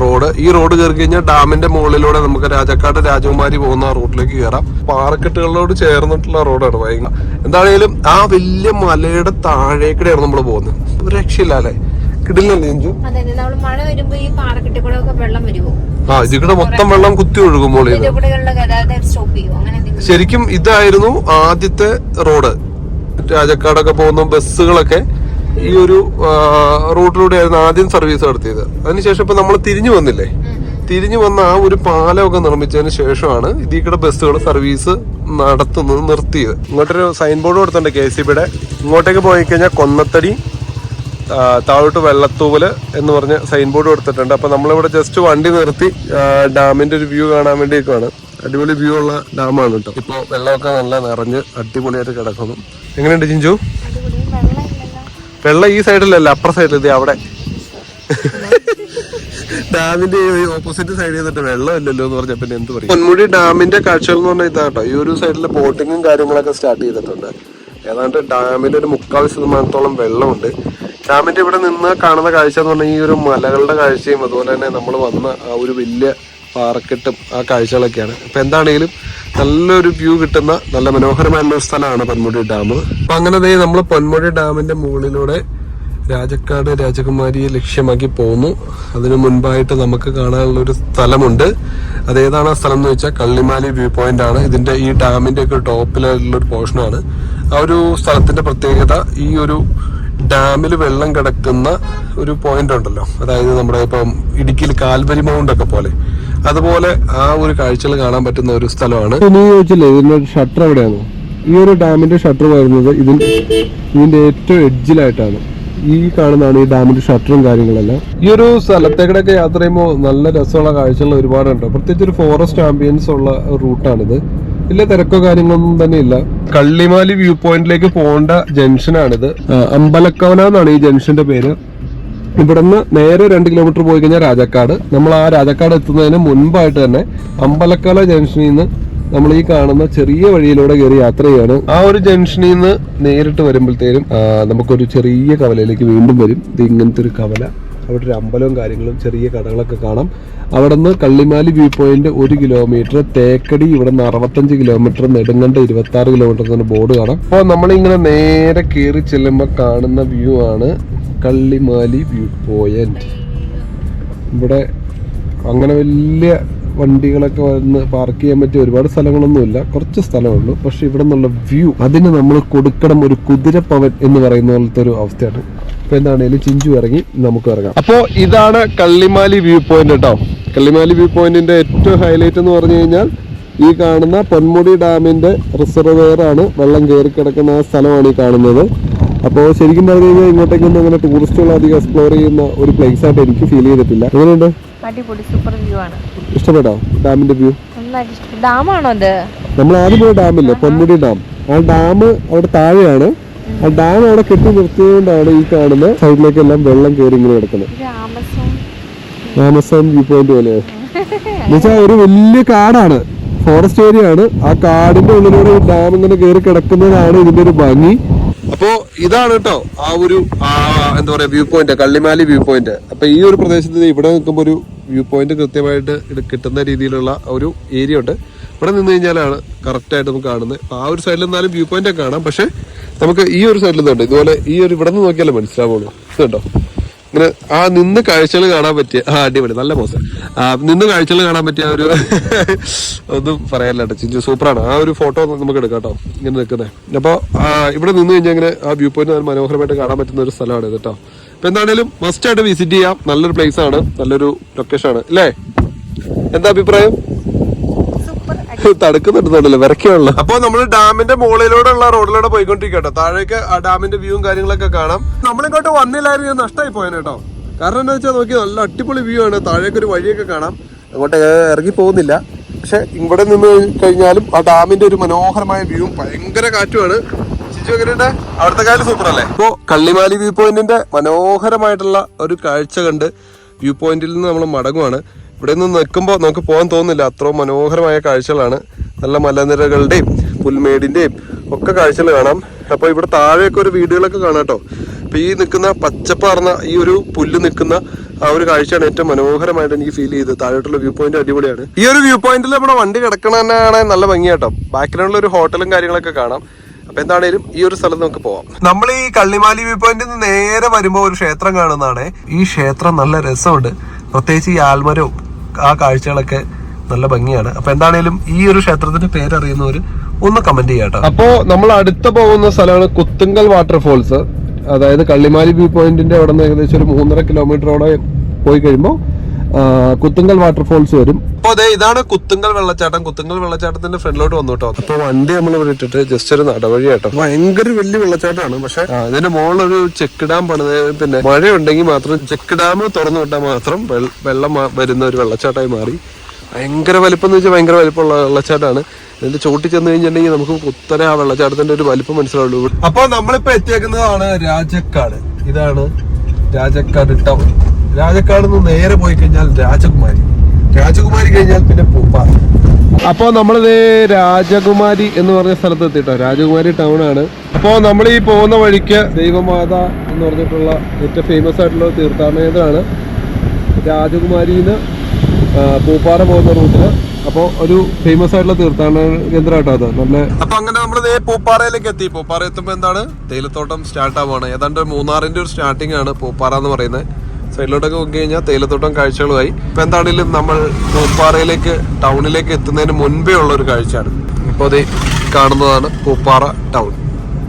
റോഡ്. ഈ റോഡ് കയറി കഴിഞ്ഞാൽ ഡാമിന്റെ മുകളിലൂടെ നമുക്ക് രാജക്കാട് രാജകുമാരി പോകുന്ന റോഡിലേക്ക് കയറാം. പാറക്കെട്ടുകളോട് ചേർന്നിട്ടുള്ള റോഡാണ് ഭയങ്കര എന്താണെങ്കിലും ആ വലിയ മലയുടെ താഴേക്കിടെയാണ് നമ്മൾ പോകുന്നത്. ഒരു രക്ഷയില്ല അല്ലേ? അഞ്ചു മഴ വരുമ്പോ ഈ വെള്ളം വരുമോ ആ ഇതികൂടെ മൊത്തം വെള്ളം കുത്തി ഒഴുകുമ്പോൾ ശരിക്കും ഇതായിരുന്നു ആദ്യത്തെ റോഡ്. രാജക്കാടൊക്കെ പോകുന്ന ബസ്സുകളൊക്കെ ഈ ഒരു റൂട്ടിലൂടെ റൂട്ടിലൂടെയായിരുന്നു ആദ്യം സർവീസ് നടത്തിയത്. അതിനുശേഷം ഇപ്പൊ നമ്മൾ തിരിഞ്ഞു വന്നില്ലേ? തിരിഞ്ഞു വന്ന ആ ഒരു പാലമൊക്കെ നിർമ്മിച്ചതിന് ശേഷമാണ് ഇതീ കൂടെ ബസ്സുകൾ സർവീസ് നടത്തുന്നത് നിർത്തിയത്. ഇങ്ങോട്ടൊരു സൈൻ ബോർഡ് കൊടുത്തിട്ടുണ്ട് കെ സി ബിയുടെ. ഇങ്ങോട്ടേക്ക് പോയി കഴിഞ്ഞാൽ കൊന്നത്തടി താഴോട്ട് വെള്ളത്തൂവൽ എന്ന് പറഞ്ഞ സൈൻ ബോർഡ് കൊടുത്തിട്ടുണ്ട്. അപ്പൊ നമ്മളിവിടെ ജസ്റ്റ് വണ്ടി നിർത്തി ഡാമിന്റെ ഒരു വ്യൂ കാണാൻ വേണ്ടിയൊക്കെയാണ്. അടിപൊളി വ്യൂ ഉള്ള ഡാമാണ് കേട്ടോ. ഇപ്പൊ വെള്ളമൊക്കെ നല്ല നിറഞ്ഞ് അടിപൊളിയായിട്ട് കിടക്കുന്നു. എങ്ങനെയുണ്ട് ജിഞ്ചു? വെള്ളം ഈ സൈഡിലല്ല അപ്പുറ സൈഡിൽ ഇത് അവിടെ. ഡാമിന്റെ ഓപ്പോസിറ്റ് സൈഡിൽ നിന്നിട്ട് വെള്ളം ഇല്ലല്ലോ എന്ന് പറഞ്ഞ പിന്നെ എന്ത് പറയും? പൊന്മുടി ഡാമിന്റെ കാഴ്ചകൾ എന്ന് പറഞ്ഞാൽ ഇതാട്ടോ ഈ ഒരു സൈഡിലെ ബോട്ടിങ്ങും കാര്യങ്ങളൊക്കെ സ്റ്റാർട്ട് ചെയ്തിട്ടുണ്ട്. ഏതാണ്ട് ഡാമിൽ ഒരു മുക്കാൽ ശതമാനത്തോളം വെള്ളമുണ്ട്. ഡാമിന്റെ ഇവിടെ നിന്ന് കാണുന്ന കാഴ്ച എന്ന് പറഞ്ഞാൽ ഈ ഒരു മലകളുടെ കാഴ്ചയും അതുപോലെ തന്നെ നമ്മൾ വന്ന ആ ഒരു വലിയ പാറക്കെട്ടും ആ കാഴ്ചകളൊക്കെയാണ്. ഇപ്പൊ എന്താണെങ്കിലും നല്ലൊരു വ്യൂ കിട്ടുന്ന നല്ല മനോഹരമായിട്ടുള്ള ഒരു സ്ഥലമാണ് പൊന്മുടി ഡാം അപ്പൊ അങ്ങനെ നമ്മൾ പൊന്മുടി ഡാമിന്റെ മുകളിലൂടെ രാജക്കാട് രാജകുമാരിയെ ലക്ഷ്യമാക്കി പോന്നു. അതിനു മുൻപായിട്ട് നമുക്ക് കാണാനുള്ള ഒരു സ്ഥലമുണ്ട്. അതേതാണ് ആ സ്ഥലം എന്ന് വെച്ചാൽ കള്ളിമാലി വ്യൂ പോയിന്റ് ആണ്. ഇതിന്റെ ഈ ഡാമിന്റെ ഒക്കെ ടോപ്പിലുള്ള ഒരു പോർഷനാണ് ആ ഒരു സ്ഥലത്തിന്റെ പ്രത്യേകത ഈ ഒരു ഡാമിൽ വെള്ളം കിടക്കുന്ന ഒരു പോയിന്റ് ഉണ്ടല്ലോ. അതായത് നമ്മുടെ ഇപ്പം ഇടുക്കിയിൽ കാൽവരി മൗണ്ട് ഒക്കെ പോലെ. അതുപോലെ ആ ഒരു കാഴ്ചകൾ കാണാൻ പറ്റുന്ന ഒരു സ്ഥലമാണ്. ഷട്ടർ എവിടെയാണ്? ഈ ഒരു ഡാമിന്റെ ഷട്ടർ വരുന്നത് ഇതിന്റെ ഇതിന്റെ ഏറ്റവും എഡ്ജിലായിട്ടാണ് ഈ കാണുന്നതാണ് ഈ ഡാമിന്റെ ഷട്ടറും കാര്യങ്ങളെല്ലാം. ഈ ഒരു സ്ഥലത്തേക്കിടൊക്കെ യാത്ര ചെയ്യുമ്പോൾ നല്ല രസമുള്ള കാഴ്ചകൾ ഒരുപാടുണ്ട്. പ്രത്യേകിച്ച് ഒരു ഫോറസ്റ്റ് ആംബിയൻസ് ഉള്ള റൂട്ടാണിത് വലിയ തിരക്കോ കാര്യങ്ങളൊന്നും തന്നെ ഇല്ല. കള്ളിമാലി വ്യൂ പോയിന്റിലേക്ക് പോകേണ്ട ജംഗ്ഷനാണിത്. അമ്പലക്കവന എന്നാണ് ഈ ജംഗ്ഷന്റെ പേര്. ഇവിടുന്ന് നേരെ രണ്ട് കിലോമീറ്റർ പോയി കഴിഞ്ഞാൽ രാജക്കാട്. നമ്മൾ ആ രാജക്കാട് എത്തുന്നതിന് മുൻപായിട്ട് തന്നെ അമ്പലക്കല ജംഗ്ഷനിൽ നിന്ന് നമ്മൾ ഈ കാണുന്ന ചെറിയ വഴിയിലൂടെ കയറി യാത്ര ചെയ്യാണ്. ആ ഒരു ജംഗ്ഷനിൽ നിന്ന് നേരിട്ട് വരുമ്പോഴത്തേനും നമുക്കൊരു ചെറിയ കവലയിലേക്ക് വീണ്ടും വരും. ഇത് ഇങ്ങനത്തെ ഒരു കവല. അവിടെ ഒരു അമ്പലവും കാര്യങ്ങളും ചെറിയ കടകളൊക്കെ കാണാം. അവിടെ നിന്ന് കള്ളിമാലി വ്യൂ പോയിന്റ് ഒരു കിലോമീറ്റർ തേക്കടി ഇവിടെ നിന്ന് അറുപത്തഞ്ച് കിലോമീറ്റർ നെടുങ്കണ്ട ഇരുപത്തി ആറ് കിലോമീറ്റർ തന്നെ ബോർഡ് കാണാം. അപ്പോൾ നമ്മളിങ്ങനെ നേരെ കയറി ചെല്ലുമ്പോൾ കാണുന്ന വ്യൂ ആണ് കള്ളിമാലി വ്യൂ പോയിന്റ് ഇവിടെ അങ്ങനെ വലിയ വണ്ടികളൊക്കെ വന്ന് പാർക്ക് ചെയ്യാൻ പറ്റിയ ഒരുപാട് സ്ഥലങ്ങളൊന്നുമില്ല. കുറച്ച് സ്ഥലമുള്ളൂ. പക്ഷെ ഇവിടെ നിന്നുള്ള വ്യൂ അതിന് നമ്മൾ കൊടുക്കണം ഒരു കുതിരപ്പവൻ എന്ന് പറയുന്ന പോലത്തെ ഒരു അവസ്ഥയാണ്. അപ്പൊ എന്താണേലും ചിഞ്ചു ഇറങ്ങി നമുക്ക് ഇറങ്ങാം. അപ്പോ ഇതാണ് കള്ളിമാലി വ്യൂ പോയിന്റ് കേട്ടോ കള്ളിമാലി വ്യൂ പോയിന്റിന്റെ ഏറ്റവും ഹൈലൈറ്റ് എന്ന് പറഞ്ഞു കഴിഞ്ഞാൽ ഈ കാണുന്ന പൊന്മുടി ഡാമിന്റെ റിസർവെയർ ആണ് വെള്ളം കയറി കിടക്കുന്ന ആ സ്ഥലമാണ് ഈ കാണുന്നത്. അപ്പോൾ ശരിക്കും പറഞ്ഞു കഴിഞ്ഞാൽ ഇങ്ങോട്ടേക്കൊന്നും അങ്ങനെ ടൂറിസ്റ്റുകൾ അധികം എക്സ്പ്ലോർ ചെയ്യുന്ന ഒരു പ്ലേസ് ആയിട്ട് എനിക്ക് ഫീൽ ചെയ്തിട്ടില്ല. എങ്ങനെയുണ്ട്? അടിപൊളി സൂപ്പർ വ്യൂ ആണ്. ഇഷ്ടപ്പെട്ടോ ഡാമിന്റെ വ്യൂ? ഡാമാണോ നമ്മൾ ആദ്യം പോയ ഡാമില്ലേ? പൊന്മുടി ഡാം. ആ ഡാം അവിടെ താഴെയാണ്. ആ ഡാം അവിടെ കെട്ടി നിർത്തിയതുകൊണ്ടാണ് ഈ കാണുന്ന സൈഡിലേക്കെല്ലാം വെള്ളം കയറി ഇങ്ങനെ കിടക്കുന്നത്. ആമസോൺ വ്യൂ പോയിന്റ് പോലെ. എന്നുവെച്ചാൽ ഒരു വലിയ കാടാണ്. ഫോറസ്റ്റ് ഏരിയ ആണ്. ആ കാടിന്റെ ഉള്ളിലൂടെ ഡാം ഇങ്ങനെ കയറി കിടക്കുന്നതാണ് ഇതിന്റെ ഒരു ഭംഗി. അപ്പോ ഇതാണ് കേട്ടോ ആ ഒരു എന്താ പറയാ view point Kallimali view point അപ്പൊ ഈ ഒരു പ്രദേശത്ത് ഇവിടെ നിൽക്കുമ്പോൾ ഒരു വ്യൂ പോയിന്റ് കൃത്യമായിട്ട് കിട്ടുന്ന രീതിയിലുള്ള ഒരു ഏരിയ ഉണ്ട്. ഇവിടെ നിന്ന് കഴിഞ്ഞാലാണ് കറക്റ്റ് ആയിട്ട് നമുക്ക് കാണുന്നത്. ആ ഒരു സൈഡിൽ നിന്നാലും വ്യൂ പോയിന്റ് കാണാം. പക്ഷെ നമുക്ക് ഈ ഒരു സൈഡിൽ നിന്നുണ്ട് ഇതുപോലെ ഈ ഒരു ഇവിടെ നിന്ന് നോക്കിയാലേ മനസ്സിലാവുള്ളൂ. കേട്ടോ ഇങ്ങനെ ആ നിന്ന് കാഴ്ചകൾ കാണാൻ പറ്റിയ ആ അടിപൊളി നല്ല മോശം ആ നിന്ന് കാഴ്ചകൾ കാണാൻ പറ്റിയ ഒരു ഒന്നും പറയാനില്ല ചിഞ്ചു സൂപ്പറാണ്. ആ ഒരു ഫോട്ടോ നമുക്ക് എടുക്കാം കേട്ടോ. ഇങ്ങനെ നിൽക്കുന്നത് അപ്പോൾ ഇവിടെ നിന്ന് കഴിഞ്ഞാൽ ഇങ്ങനെ ആ വ്യൂ പോയിന്റ് നല്ല മനോഹരമായിട്ട് കാണാൻ പറ്റുന്ന ഒരു സ്ഥലമാണ് കേട്ടോ. അപ്പൊ എന്താണേലും മസ്റ്റ് ആയിട്ട് വിസിറ്റ് ചെയ്യാം. നല്ലൊരു പ്ലേസ് ആണ്. നല്ലൊരു ലൊക്കേഷൻ ആണ്. അല്ലേ? എന്താ അഭിപ്രായം? തടുക്കുന്നുണ്ടല്ലോ വിറക്കുള്ള അപ്പൊ നമ്മൾ ഡാമിന്റെ മുകളിലൂടെ ഉള്ള റോഡിലൂടെ പോയിക്കൊണ്ടിരിക്കട്ടോ. താഴേക്ക് ആ ഡാമിന്റെ വ്യൂവും കാര്യങ്ങളൊക്കെ കാണാം. നമ്മളിങ്ങോട്ട് വന്നില്ലായിരുന്നു നഷ്ടമായി പോയേനെ കേട്ടോ. കാരണം എന്താ വെച്ചാൽ നോക്കി നല്ല അടിപൊളി വ്യൂ ആണ്. താഴേക്ക് ഒരു വഴിയൊക്കെ കാണാം. അങ്ങോട്ട് ഇറങ്ങി പോകുന്നില്ല. പക്ഷെ ഇവിടെ നിന്ന് കഴിഞ്ഞാലും ആ ഡാമിന്റെ ഒരു മനോഹരമായ വ്യൂവും ഭയങ്കര കാറ്റുമാണ്. അവിടുത്തെ കാര്യം സൂപ്പർ അല്ലേ ഇപ്പോ കള്ളിമാലി വ്യൂ പോയിന്റിന്റെ മനോഹരമായിട്ടുള്ള ഒരു കാഴ്ച കണ്ട് വ്യൂ പോയിന്റിൽ നിന്ന് നമ്മൾ മടങ്ങുവാണ്. ഇവിടെ നിന്ന് നിൽക്കുമ്പോൾ നമുക്ക് പോകാൻ തോന്നുന്നില്ല. അത്ര മനോഹരമായ കാഴ്ചകളാണ്. നല്ല മലനിരകളുടെയും പുൽമേടിന്റെയും ഒക്കെ കാഴ്ചകൾ കാണാം. അപ്പോൾ ഇവിടെ താഴെയൊക്കെ ഒരു വീടുകളൊക്കെ കാണാം കേട്ടോ. ഈ നിൽക്കുന്ന പച്ചപ്പാർന്ന ഈ ഒരു പുല്ല് നിൽക്കുന്ന ആ ഒരു കാഴ്ചയാണ് ഏറ്റവും മനോഹരമായിട്ട് എനിക്ക് ഫീൽ ചെയ്തത്. താഴോട്ടുള്ള വ്യൂ പോയിന്റ് അടിപൊളിയാണ്. ഈ ഒരു വ്യൂ പോയിന്റിൽ നമ്മുടെ വണ്ടി കിടക്കണ തന്നെ കാണാൻ നല്ല ഭംഗിയാട്ടോ ബാക്കിലുള്ള ഒരു ഹോട്ടലും കാര്യങ്ങളൊക്കെ കാണാം. അപ്പൊ എന്താണേലും ഈ ഒരു സ്ഥലത്ത് നമുക്ക് പോവാം. നമ്മൾ ഈ കള്ളിമാലി വ്യൂ പോയിന്റിൽ നിന്ന് നേരെ വരുമ്പോൾ ഒരു ക്ഷേത്രം കാണുന്നതാണ്. ഈ ക്ഷേത്രം നല്ല രസമുണ്ട്. പ്രത്യേകിച്ച് ഈ ആൽമരവും ആ കാഴ്ചകളൊക്കെ നല്ല ഭംഗിയാണ്. അപ്പൊ എന്താണേലും ഈ ഒരു ക്ഷേത്രത്തിന്റെ പേരറിയുന്നവര് ഒന്ന് കമന്റ് ചെയ്യാട്ടോ അപ്പോ നമ്മൾ അടുത്ത പോകുന്ന സ്ഥലമാണ് കുത്തുങ്കൽ വാട്ടർഫോൾസ്. അതായത് കള്ളിമാലി വ്യൂ പോയിന്റിന്റെ അവിടെ നിന്ന് ഏകദേശം ഒരു മൂന്നര കിലോമീറ്ററോടെ പോയി കഴിയുമ്പോൾ കുത്തുങ്കൽ വാട്ടർഫോൾസ് വരും. അപ്പൊ അതെ ഇതാണ് കുത്തുങ്കൽ വെള്ളച്ചാട്ടം. കുത്തുങ്കൽ വെള്ളച്ചാട്ടത്തിന്റെ ഫ്രണ്ടിലോട്ട് വന്നു കേട്ടോ. അപ്പൊ വണ്ടി നമ്മൾ ഇവിടെ ഇട്ടിട്ട് ജസ്റ്റ് ഒരു നടവഴി കേട്ടോ. ഭയങ്കര വലിയ വെള്ളച്ചാട്ടമാണ്. പക്ഷെ അതിന്റെ മുകളിലൊരു ചെക്ക് ഡാം പണിത് പിന്നെ മഴയുണ്ടെങ്കിൽ മാത്രം ചെക്ക് ഡാം തുറന്നു വിട്ടാൽ മാത്രം വെള്ളം വരുന്ന ഒരു വെള്ളച്ചാട്ടമായി മാറി. ഭയങ്കര വലിപ്പം എന്ന് വെച്ചാൽ ഭയങ്കര വലിപ്പമുള്ള വെള്ളച്ചാട്ടമാണ്. ഇതിന്റെ ചോട്ടി ചെന്ന് കഴിഞ്ഞിട്ടുണ്ടെങ്കിൽ നമുക്ക് കുത്തനെ ആ വെള്ളച്ചാട്ടത്തിന്റെ ഒരു വലിപ്പം മനസ്സിലാവുള്ളൂ. അപ്പൊ നമ്മളിപ്പോ എത്തിയേക്കുന്നതാണ് രാജക്കാട്. ഇതാണ് രാജക്കാട് ടൗൺ. രാജക്കാട് നിന്ന് നേരെ പോയി കഴിഞ്ഞാൽ രാജകുമാരി. രാജകുമാരി കഴിഞ്ഞാൽ പിന്നെ പൂപ്പാറ അപ്പോ നമ്മളിത് രാജകുമാരി എന്ന് പറഞ്ഞ സ്ഥലത്ത് എത്തിട്ടോ രാജകുമാരി ടൗൺ ആണ്. അപ്പോ നമ്മൾ ഈ പോകുന്ന വഴിക്ക് ദൈവമാത എന്ന് പറഞ്ഞിട്ടുള്ള ഏറ്റവും ഫേമസ് ആയിട്ടുള്ള തീർത്ഥാടന കേന്ദ്രമാണ് രാജകുമാരിയിൽ രാജകുമാരിന്ന് പൂപ്പാറ പോകുന്ന റൂട്ടിൽ അപ്പോൾ ഒരു ഫേമസ് ആയിട്ടുള്ള തീർത്ഥാടന കേന്ദ്രമായിട്ടോ അത്? നല്ല അപ്പൊ അങ്ങനെ നമ്മൾ പൂപ്പാറയിലേക്ക് എത്തി. പൂപ്പാറ എത്തുമ്പോൾ എന്താണ്? തേയിലത്തോട്ടം സ്റ്റാർട്ട് ആവുകയാണ് ഏതാണ്ട് മൂന്നാറിന്റെ ഒരു സ്റ്റാർട്ടിംഗ് ആണ് പൂപ്പാറ എന്ന് പറയുന്നത്. സൈഡിലോട്ടൊക്കെ നോക്കി കഴിഞ്ഞാൽ തേയിലത്തോട്ടം കാഴ്ചകളുമായി. ഇപ്പൊ എന്താണെങ്കിലും നമ്മൾ പൂപ്പാറയിലേക്ക് ടൗണിലേക്ക് എത്തുന്നതിന് മുൻപേ ഉള്ള ഒരു കാഴ്ചയാണ്. ഇപ്പോൾ അത് കാണുന്നതാണ് പൂപ്പാറ ടൗൺ.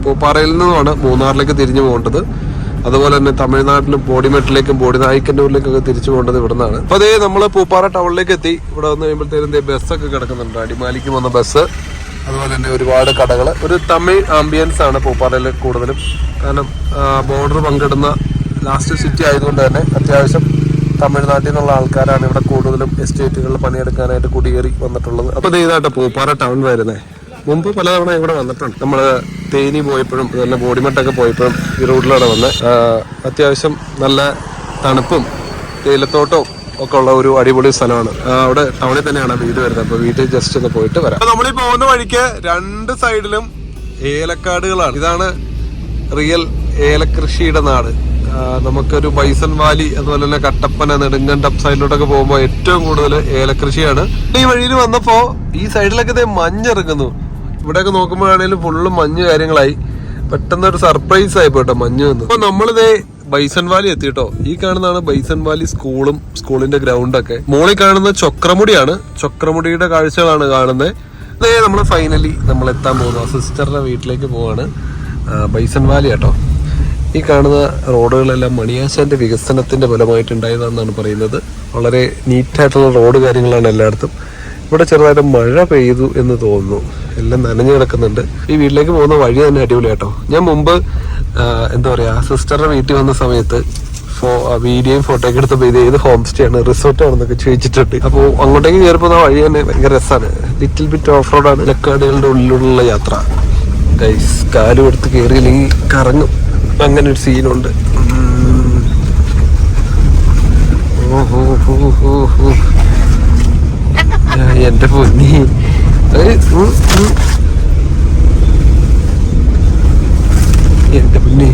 പൂപ്പാറയിൽ നിന്നുമാണ് മൂന്നാറിലേക്ക് തിരിഞ്ഞു പോകേണ്ടത്. അതുപോലെ തന്നെ തമിഴ്നാട്ടിലും ബോഡിമെട്ടിലേക്കും ബോഡി നായിക്കന്നൂരിലേക്കൊക്കെ തിരിച്ചു പോകേണ്ടത് ഇവിടെ നിന്നാണ് അപ്പൊ അതേ നമ്മൾ പൂപ്പാറ ടൗണിലേക്ക് എത്തി. ഇവിടെ വന്ന് കഴിയുമ്പോഴത്തേക്കും ബസ്സൊക്കെ കിടക്കുന്നുണ്ട്. അടിമാലിക്ക് വന്ന ബസ് അതുപോലെ തന്നെ ഒരുപാട് കടകൾ ഒരു തമിഴ് ആംബിയൻസ് ആണ് പൂപ്പാറയിൽ കൂടുതലും. കാരണം ബോർഡർ പങ്കിടുന്ന ലാസ്റ്റ് സിറ്റി ആയതുകൊണ്ട് തന്നെ അത്യാവശ്യം തമിഴ്നാട്ടിൽ നിന്നുള്ള ആൾക്കാരാണ് ഇവിടെ കൂടുതലും എസ്റ്റേറ്റുകളിൽ പണിയെടുക്കാനായിട്ട് കുടിയേറി വന്നിട്ടുള്ളത്. അപ്പൊ ഇതായിട്ട് പൂപ്പാറ ടൗൺ വരുന്നത് മുമ്പ് പലതവണ ഇവിടെ വന്നിട്ടുണ്ട്. നമ്മൾ തേനി പോയപ്പോഴും അതുപോലെ ബോഡിമെട്ടൊക്കെ പോയപ്പോഴും ഈ റോഡിലൂടെ വന്ന് അത്യാവശ്യം നല്ല തണുപ്പും തേയിലത്തോട്ടവും ഒക്കെ ഉള്ള ഒരു അടിപൊളി സ്ഥലമാണ്. അവിടെ ടൗണിൽ തന്നെയാണ് വീട് വരുന്നത്. അപ്പൊ വീട്ടിൽ ജസ്റ്റ് ഒന്ന് പോയിട്ട് വരാം. നമ്മൾ ഈ പോകുന്ന വഴിക്ക് രണ്ട് സൈഡിലും ഏലക്കാടുകളാണ്. ഇതാണ് റിയൽ ഏലകൃഷിയുടെ നാട്. നമുക്കൊരു ബൈസൺ വാലി അതുപോലെ തന്നെ കട്ടപ്പന നെടുങ്കണ്ടം സൈഡിലോട്ടൊക്കെ പോകുമ്പോൾ ഏറ്റവും കൂടുതൽ ഏലക്കൃഷിയാണ്. ഈ വഴിയിൽ വന്നപ്പോൾ ഈ സൈഡിലൊക്കെ ദേ മഞ്ഞിറങ്ങുന്നു. ഇവിടെയൊക്കെ നോക്കുമ്പോഴാണെങ്കിലും ഫുള്ള് മഞ്ഞ് കാര്യങ്ങളായി. പെട്ടെന്ന് ഒരു സർപ്രൈസ് ആയി പോട്ടോ മഞ്ഞ് വന്നു. അപ്പൊ നമ്മളിതേ ബൈസൺ വാലി എത്തിട്ടോ. ഈ കാണുന്നതാണ് ബൈസൺ വാലി സ്കൂളും സ്കൂളിന്റെ ഗ്രൗണ്ടൊക്കെ. മോളിൽ കാണുന്ന ചക്രമുടിയാണ്. ചക്രമുടിയുടെ കാഴ്ചകളാണ് കാണുന്നത് അതേ നമ്മൾ ഫൈനലി നമ്മൾ എത്താൻ പോകുന്നു സിസ്റ്ററുടെ വീട്ടിലേക്ക് പോവാണ്. ബൈസൺ വാലി കേട്ടോ ഈ കാണുന്ന റോഡുകളെല്ലാം മണിയാശാന്റെ വികസനത്തിന്റെ ഫലമായിട്ടുണ്ടായതാണെന്നാണ് പറയുന്നത്. വളരെ നീറ്റായിട്ടുള്ള റോഡ് കാര്യങ്ങളാണ് എല്ലായിടത്തും. ഇവിടെ ചെറുതായിട്ട് മഴ പെയ്തു എന്ന് തോന്നുന്നു. എല്ലാം നനഞ്ഞു കിടക്കുന്നുണ്ട്. ഈ വീട്ടിലേക്ക് പോകുന്ന വഴി തന്നെ അടിപൊളി കേട്ടോ. ഞാൻ മുമ്പ് എന്താ പറയാ സിസ്റ്ററുടെ വീട്ടിൽ വന്ന സമയത്ത് ഫോ വീഡിയോയും ഫോട്ടോയൊക്കെ എടുത്തപ്പോൾ ഇത് ഏത് ഹോം സ്റ്റേ ആണ് റിസോർട്ട് ആണെന്നൊക്കെ ചോദിച്ചിട്ടുണ്ട്. അപ്പോൾ അങ്ങോട്ടേക്ക് കയറി ആ വഴി തന്നെ ഭയങ്കര രസമാണ് ലിറ്റിൽ ബിറ്റ് ഓഫ് റോഡാണ് ലക്കാടുകളുടെ ഉള്ളിലുള്ള യാത്ര. ഗൈസ് എടുത്ത് കയറിയില്ലെങ്കിൽ കറങ്ങും. അങ്ങനെ ഒരു സീനുണ്ട് എന്റെ പൊന്നി. എന്റെ പൊന്നി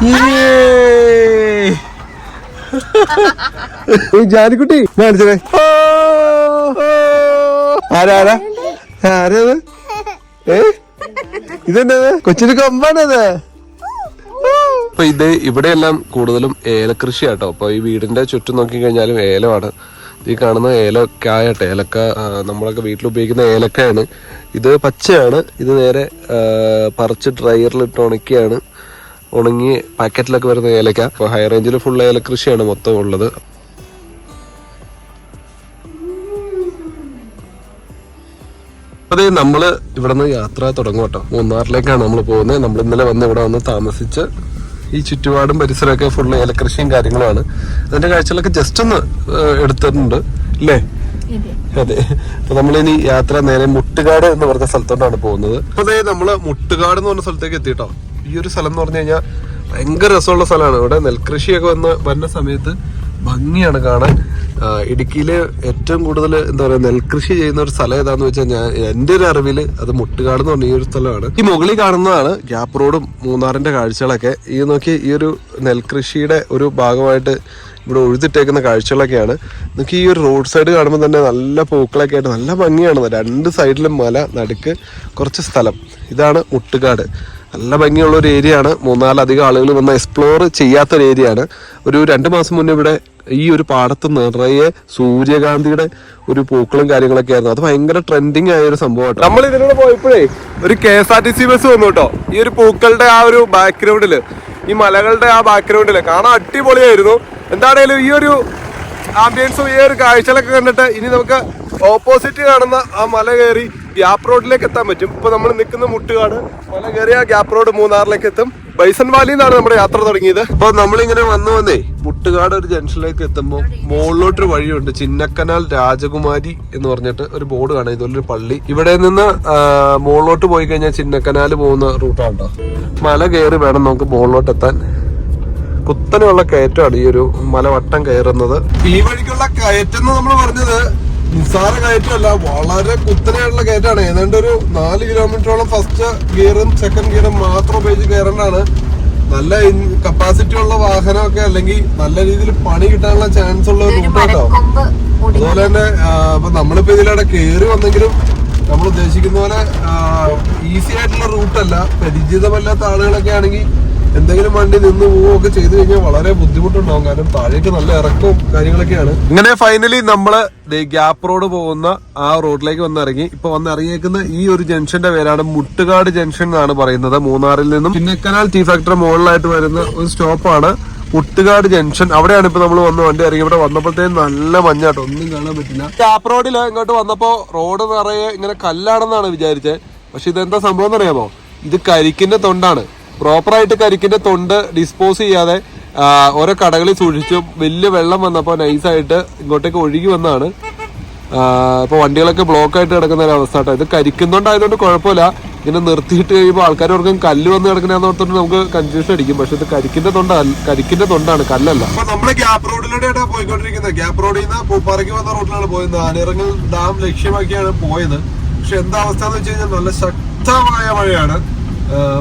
Yay! ജാനിക്കുട്ടി കാണിച്ചേ ആരാ ആരാ? ആരത് ഏ? ഇതെന്നത് കൊച്ചിന് കൊമ്പാണത് അപ്പൊ ഇത് ഇവിടെയെല്ലാം കൂടുതലും ഏലകൃഷി ആട്ടോ അപ്പൊ ഈ വീടിന്റെ ചുറ്റും നോക്കി കഴിഞ്ഞാലും ഏലമാണ്. ഈ കാണുന്ന ഏലക്കായട്ടെ ഏലക്ക നമ്മളൊക്കെ വീട്ടിൽ ഉപയോഗിക്കുന്ന ഏലക്കയാണ്. ഇത് പച്ചയാണ്. ഇത് നേരെ പറിച്ച് ഡ്രയറിലിട്ട് ഉണക്കിയാണ്. ഉണങ്ങി പാക്കറ്റിലൊക്കെ വരുന്ന ഏലക്ക. അപ്പൊ ഹൈ റേഞ്ചിൽ ഫുൾ ഏല കൃഷിയാണ് മൊത്തം ഉള്ളത്. അതേ നമ്മൾ ഇവിടെ നിന്ന് യാത്ര തുടങ്ങും കേട്ടോ. മൂന്നാറിലേക്കാണ് നമ്മൾ പോകുന്നത് നമ്മൾ ഇന്നലെ വന്ന് ഇവിടെ വന്ന് താമസിച്ച് ഈ ചുറ്റുപാടും പരിസരമൊക്കെ ഫുള്ള് ഏലകൃഷിയും കാര്യങ്ങളുമാണ്. അതിന്റെ കാഴ്ചകളൊക്കെ ജസ്റ്റ് ഒന്ന് എടുത്തിട്ടുണ്ട്. അല്ലേ അതെ. അപ്പൊ നമ്മളിനി യാത്ര നേരെ മുട്ടുകാട് എന്ന് പറഞ്ഞ സ്ഥലത്തോട്ടാണ് പോകുന്നത്. അപ്പൊ അതെ നമ്മൾ മുട്ടുകാട് എന്ന് പറഞ്ഞ സ്ഥലത്തേക്ക് എത്തിട്ടോ ഈ ഒരു സ്ഥലം എന്ന് പറഞ്ഞു കഴിഞ്ഞാൽ ഭയങ്കര രസമുള്ള സ്ഥലമാണ്. ഇവിടെ നെൽകൃഷിയൊക്കെ വന്ന വന്ന സമയത്ത് ഭംഗിയാണ് കാണാൻ. ഇടുക്കിയിൽ ഏറ്റവും കൂടുതൽ എന്താ പറയുക നെൽകൃഷി ചെയ്യുന്ന ഒരു സ്ഥലം ഏതാന്ന് വെച്ചാൽ ഞാൻ എന്റെ ഒരു അറിവിൽ അത് മുട്ടുകാട് എന്ന് പറഞ്ഞ ഈ ഒരു സ്ഥലമാണ്. ഈ മുകളിൽ കാണുന്നതാണ് ഗ്യാപ്പ് റോഡും മൂന്നാറിന്റെ കാഴ്ചകളൊക്കെ. ഈ നോക്കി ഈ ഒരു നെൽകൃഷിയുടെ ഒരു ഭാഗമായിട്ട് ഇവിടെ ഒഴുതിട്ടേക്കുന്ന കാഴ്ചകളൊക്കെയാണ്. നമുക്ക് ഈ ഒരു റോഡ് സൈഡ് കാണുമ്പോൾ തന്നെ നല്ല പൂക്കളൊക്കെ ആയിട്ട് നല്ല ഭംഗിയാണ്. രണ്ട് സൈഡിലും മല നടുക്ക് കുറച്ച് സ്ഥലം. ഇതാണ് മുട്ടുകാട്. നല്ല ഭംഗിയുള്ള ഒരു ഏരിയ ആണ്. മൂന്നാലധികം ആളുകൾ വന്ന് എക്സ്പ്ലോർ ചെയ്യാത്തൊരു ഏരിയ ആണ്. ഒരു രണ്ട് മാസം മുന്നേ ഇവിടെ ഈ ഒരു പാടത്ത് നിറയെ സൂര്യകാന്തിയുടെ ഒരു പൂക്കളും കാര്യങ്ങളൊക്കെ ആയിരുന്നു. അത് ഭയങ്കര ട്രെൻഡിങ് ആയ ഒരു സംഭവമാണ് നമ്മൾ ഇതിലൂടെ പോയപ്പോഴേ ഒരു K S R T C bus വന്നു കേട്ടോ. ഈ ഒരു പൂക്കളുടെ ആ ഒരു ബാക്ക്ഗ്രൗണ്ടിൽ ഈ മലകളുടെ ആ ബാക്ക്ഗ്രൗണ്ടിൽ കാണാൻ അടിപൊളിയായിരുന്നു. എന്താണേലും ഈ ഒരു ആംബിയൻസും ഈ ഒരു കാഴ്ചകളൊക്കെ കണ്ടിട്ട് ഇനി നമുക്ക് ഓപ്പോസിറ്റ് കാണുന്ന ആ മല കയറി ഗ്യാപ്പ് റോഡിലേക്ക് എത്താൻ പറ്റും. ഇപ്പൊ നമ്മൾ നിൽക്കുന്ന മുട്ടുകാട് മല കയറിയ ഗ്യാപ്പ് റോഡ് മൂന്നാറിലേക്ക് എത്തും. ബൈസൺ വാലി എന്നാണ് നമ്മുടെ യാത്ര തുടങ്ങിയത്. അപ്പൊ നമ്മളിങ്ങനെ വന്നു വന്നേ മുട്ടുകാട് ഒരു ജംഗ്ഷനിലേക്ക് എത്തുമ്പോൾ മുകളിലോട്ടൊരു വഴിയുണ്ട്. ചിന്നക്കനാൽ രാജകുമാരി എന്ന് പറഞ്ഞിട്ട് ഒരു ബോർഡ് കാണാം. ഇതുപോലൊരു പള്ളി. ഇവിടെ നിന്ന് മുകളിലോട്ട് പോയി കഴിഞ്ഞാൽ ചിന്നക്കനാൽ പോകുന്ന റൂട്ടാണോ മല കയറി വേണം നമുക്ക് മുകളിലോട്ട് എത്താൻ. കുത്തനെയുള്ള കയറ്റമാണ് ഈ ഒരു മലവട്ടം കയറുന്നത്. ഈ വഴിക്കുള്ള കയറ്റം എന്ന് നമ്മൾ പറഞ്ഞത് നിസ്സാര കയറ്റമല്ല വളരെ കുത്തനെയുള്ള കയറ്റാണ് ഏതാണ്ട് ഒരു നാല് കിലോമീറ്ററോളം ഫസ്റ്റ് ഗിയറും സെക്കൻഡ് ഗിയറും മാത്രം ഉപയോഗിച്ച് കയറേണ്ടതാണ്. നല്ല കപ്പാസിറ്റി ഉള്ള വാഹനമൊക്കെ അല്ലെങ്കിൽ നല്ല രീതിയിൽ പണി കിട്ടാനുള്ള ചാൻസ് ഉള്ള ഒരു റൂട്ട് കേട്ടോ അതുപോലെ തന്നെ ഇപ്പൊ നമ്മളിപ്പോ ഇതിലൂടെ കയറി വന്നെങ്കിലും നമ്മൾ ഉദ്ദേശിക്കുന്ന പോലെ ഈസി ആയിട്ടുള്ള റൂട്ടല്ല പരിചിതമല്ലാത്ത ആളുകളൊക്കെ ആണെങ്കിൽ എന്തെങ്കിലും വണ്ടി നിന്ന് പോവുകയൊക്കെ ചെയ്തു കഴിഞ്ഞാൽ വളരെ ബുദ്ധിമുട്ടുണ്ടാവും. കാരണം താഴേക്ക് നല്ല ഇറക്കവും കാര്യങ്ങളൊക്കെയാണ്. ഇങ്ങനെ ഫൈനലി നമ്മൾ ഗ്യാപ്പ് റോഡ് പോകുന്ന ആ റോഡിലേക്ക് വന്നിറങ്ങി. ഇപ്പൊ വന്നിറങ്ങിയേക്കുന്ന ഈ ഒരു ജംഗ്ഷന്റെ പേരാണ് മുട്ടുകാട് ജംഗ്ഷൻ എന്നാണ് പറയുന്നത്. മൂന്നാറിൽ നിന്നും ചിന്നക്കനാൽ ടീ ഫാക്ടറി മുകളിലായിട്ട് വരുന്ന ഒരു സ്റ്റോപ്പാണ് മുട്ടുകാട് ജംഗ്ഷൻ. അവിടെയാണ് ഇപ്പൊ നമ്മൾ വന്ന് വണ്ടി ഇറങ്ങി. ഇവിടെ വന്നപ്പോഴത്തേക്കും നല്ല മഞ്ഞാട്ടോ. ഒന്നും കാണാൻ പറ്റില്ല. ഗ്യാപ്പ് റോഡിൽ ഇങ്ങോട്ട് വന്നപ്പോ റോഡ് നിറയെ ഇങ്ങനെ കല്ലാണെന്നാണ് വിചാരിച്ചത് പക്ഷെ ഇതെന്താ സംഭവം എന്നറിയാമോ ഇത് കരിക്കിന്റെ തൊണ്ടാണ്. പ്രോപ്പറായിട്ട് കരിക്കിന്റെ തൊണ്ട് ഡിസ്പോസ് ചെയ്യാതെ ഓരോ കടകളിൽ സൂക്ഷിച്ചു വലിയ വെള്ളം വന്നപ്പോൾ നൈസായിട്ട് ഇങ്ങോട്ടേക്ക് ഒഴുകി വന്നാണ്. ഇപ്പൊ വണ്ടികളൊക്കെ ബ്ലോക്ക് ആയിട്ട് കിടക്കുന്ന ഒരു അവസ്ഥ ഇത് കരിക്കുന്നോണ്ടായതുകൊണ്ട് കുഴപ്പമില്ല. ഇങ്ങനെ നിർത്തിയിട്ട് കഴിയുമ്പോൾ ആൾക്കാർ ഓർക്കും കല്ല് വന്ന് കിടക്കുന്ന ഓർത്തോണ്ട് നമുക്ക് കൺഫ്യൂഷൻ അടിക്കും. പക്ഷെ ഇത് കരിക്കിന്റെ തൊണ്ട കരിക്കിന്റെ തൊണ്ടാണ് കല്ലല്ല. അപ്പൊ നമ്മൾ ഗ്യാപ് റോഡിലൂടെയാണ് പോയിക്കൊണ്ടിരിക്കുന്നത്. ഗ്യാപ് റോഡിൽ നിന്ന് പൂപ്പാറയ്ക്ക് വന്ന റോഡിലാണ് പോയത്. ആനിറങ്ങൽ ഡാം ലക്ഷ്യമാക്കിയാണ് പോയത്. പക്ഷെ എന്താ അവസ്ഥ എന്ന് വെച്ച് കഴിഞ്ഞാൽ നല്ല ശക്തമായ മഴയാണ്.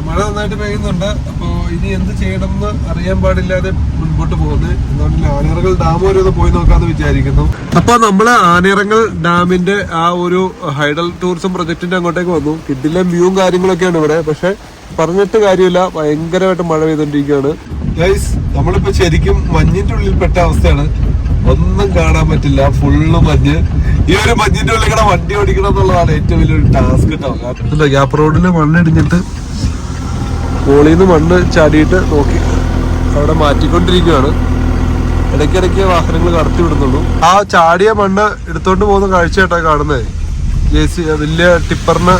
മഴ നന്നായിട്ട് പെയ്യുന്നുണ്ട്. അപ്പോ ഇനി എന്ത് ചെയ്യണം എന്ന് അറിയാൻ പാടില്ലാതെ മുൻപോട്ട് പോകുന്നത്. അതുകൊണ്ട് ആനിറങ്ങൽ ഡാം വരെ ഒന്ന് പോയി നോക്കാന്ന് വിചാരിക്കുന്നു. അപ്പൊ നമ്മൾ ആനിറങ്ങൽ ഡാമിന്റെ ആ ഒരു ഹൈഡൽ ടൂറിസം പ്രൊജക്ടിന്റെ അങ്ങോട്ടേക്ക് വന്നു. കിഡിലെ വ്യൂവും കാര്യങ്ങളൊക്കെയാണ് ഇവിടെ. പക്ഷെ പറഞ്ഞിട്ട് കാര്യമില്ല. ഭയങ്കരമായിട്ട് മഴ പെയ്തോണ്ടിരിക്കുകയാണ്. ഗൈസ് നമ്മളിപ്പോ ശരിക്കും മഞ്ഞിന്റെ ഉള്ളിൽ പെട്ട അവസ്ഥയാണ്. ഒന്നും കാണാൻ പറ്റില്ല. ഫുള്ള് മഞ്ഞ്. ഈ ഒരു മഞ്ഞിന്റെ ഉള്ളിൽ കൂടെ വണ്ടി ഓടിക്കണം എന്നുള്ളതാണ് ഏറ്റവും വലിയൊരു ടാസ്ക് കേട്ടോ ഗ്യാപ്പ് റോഡിൽ മണ്ണിടിഞ്ഞിട്ട് മുകളിൽ നിന്ന് മണ്ണ് ചാടിയിട്ട് നോക്കി. അവിടെ മാറ്റിക്കൊണ്ടിരിക്കുകയാണ്. ഇടയ്ക്കിടയ്ക്ക് വാഹനങ്ങൾ കടത്തി വിടുന്നുള്ളൂ. ആ ചാടിയ മണ്ണ് എടുത്തോണ്ട് പോകുന്ന കാഴ്ചയായിട്ടാണ് കാണുന്നത് ജെ സി വലിയ ടിപ്പറിന്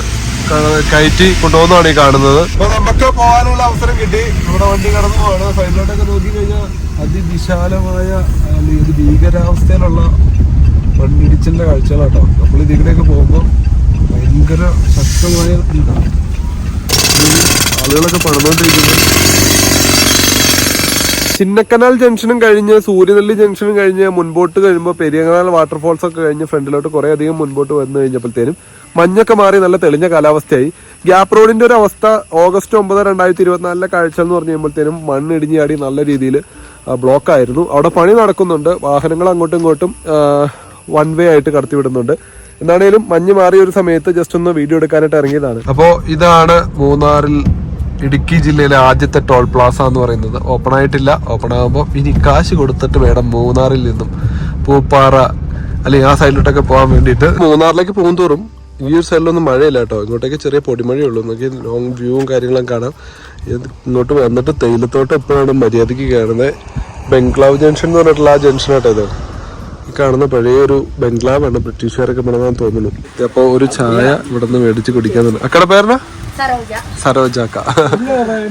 കയറ്റി കൊണ്ടുപോകുന്നതാണ് ഈ കാണുന്നത്. അപ്പൊ നമുക്ക് പോകാനുള്ള അവസരം കിട്ടി. നമ്മുടെ വണ്ടി കടന്നു പോവാണ്. സൈഡിലോട്ടൊക്കെ നോക്കി കഴിഞ്ഞാൽ അതിവിശാലമായ ഭീകരാവസ്ഥയിലുള്ള മണ്ണിടിച്ചിലിന്റെ കാഴ്ചകളാട്ടോ. നമ്മൾ ഇതിലേക്ക് പോകുമ്പോൾ ഭയങ്കര ശക്തമായ ആളുകളൊക്കെ പണിതുകൊണ്ടിരിക്കുന്നത് ചിന്നക്കനാൽ ജംഗ്ഷനും കഴിഞ്ഞ് സൂര്യനെല്ലി ജംഗ്ഷനും കഴിഞ്ഞ് മുൻപോട്ട് കഴിയുമ്പോൾ പെരിയങ്ങനാൽ വാട്ടർഫോൾസ് ഒക്കെ കഴിഞ്ഞ് ഫ്രണ്ടിലോട്ട് കുറേ അധികം മുൻപോട്ട് വന്നു കഴിഞ്ഞപ്പോഴത്തേനും മഞ്ഞൊക്കെ മാറി നല്ല തെളിഞ്ഞ കാലാവസ്ഥയായി. ഗ്യാപ്പ് റോഡിന്റെ ഒരു അവസ്ഥ ഓഗസ്റ്റ് ഒമ്പത് രണ്ടായിരത്തി ഇരുപത്തിനാലിലെ കാഴ്ച എന്ന് പറഞ്ഞു കഴിയുമ്പോഴത്തേനും മണ്ണിടിഞ്ഞാടി നല്ല രീതിയിൽ ബ്ലോക്ക് ആയിരുന്നു. അവിടെ പണി നടക്കുന്നുണ്ട്. വാഹനങ്ങൾ അങ്ങോട്ടും ഇങ്ങോട്ടും വൺ വേ ആയിട്ട് കടത്തിവിടുന്നുണ്ട്. എന്താണേലും മഞ്ഞ് മാറിയ ഒരു സമയത്ത് ജസ്റ്റ് ഒന്ന് വീഡിയോ എടുക്കാനായിട്ട് ഇറങ്ങിയതാണ്. അപ്പോ ഇതാണ് മൂന്നാറിൽ ഇടുക്കി ജില്ലയിലെ ആദ്യത്തെ ടോൾ പ്ലാസ എന്ന് പറയുന്നത്. ഓപ്പൺ ആയിട്ടില്ല. ഓപ്പൺ ആകുമ്പോൾ ഇനി കാശ് കൊടുത്തിട്ട് വേണം മൂന്നാറിൽ നിന്നും. പൂപ്പാറ അല്ലെങ്കിൽ ആ സൈഡിലോട്ടൊക്കെ പോകാൻ വേണ്ടിയിട്ട്. മൂന്നാറിലേക്ക് പോകും തോറും ഈ ഒരു സൈഡിലൊന്നും മഴയില്ല കേട്ടോ. ഇങ്ങോട്ടേക്ക് ചെറിയ പൊടിമഴയേ ഉള്ളൂ. നോക്കി ലോങ് വ്യൂവും കാര്യങ്ങളും കാണാം. ഇങ്ങോട്ട് വന്നിട്ട് തേയിലത്തോട്ടം എപ്പോഴാണ് മര്യാദയ്ക്ക് കാണുന്നത് ബംഗ്ലാവ് ജംഗ്ഷൻ എന്ന് പറഞ്ഞിട്ടുള്ള ആ ജംഗ്ഷൻ ആട്ടോ ഇത്. കാണുന്ന പഴയ ഒരു ബംഗ്ലാവാണ് ബ്രിട്ടീഷുകാരൊക്കെ പണിതാന്ന് തോന്നുന്നു. അപ്പൊ ഒരു ചായ ഇവിടെ നിന്ന് മേടിച്ച് കുടിക്കാൻ അക്കടെ പേരണ സരോജാക്ക.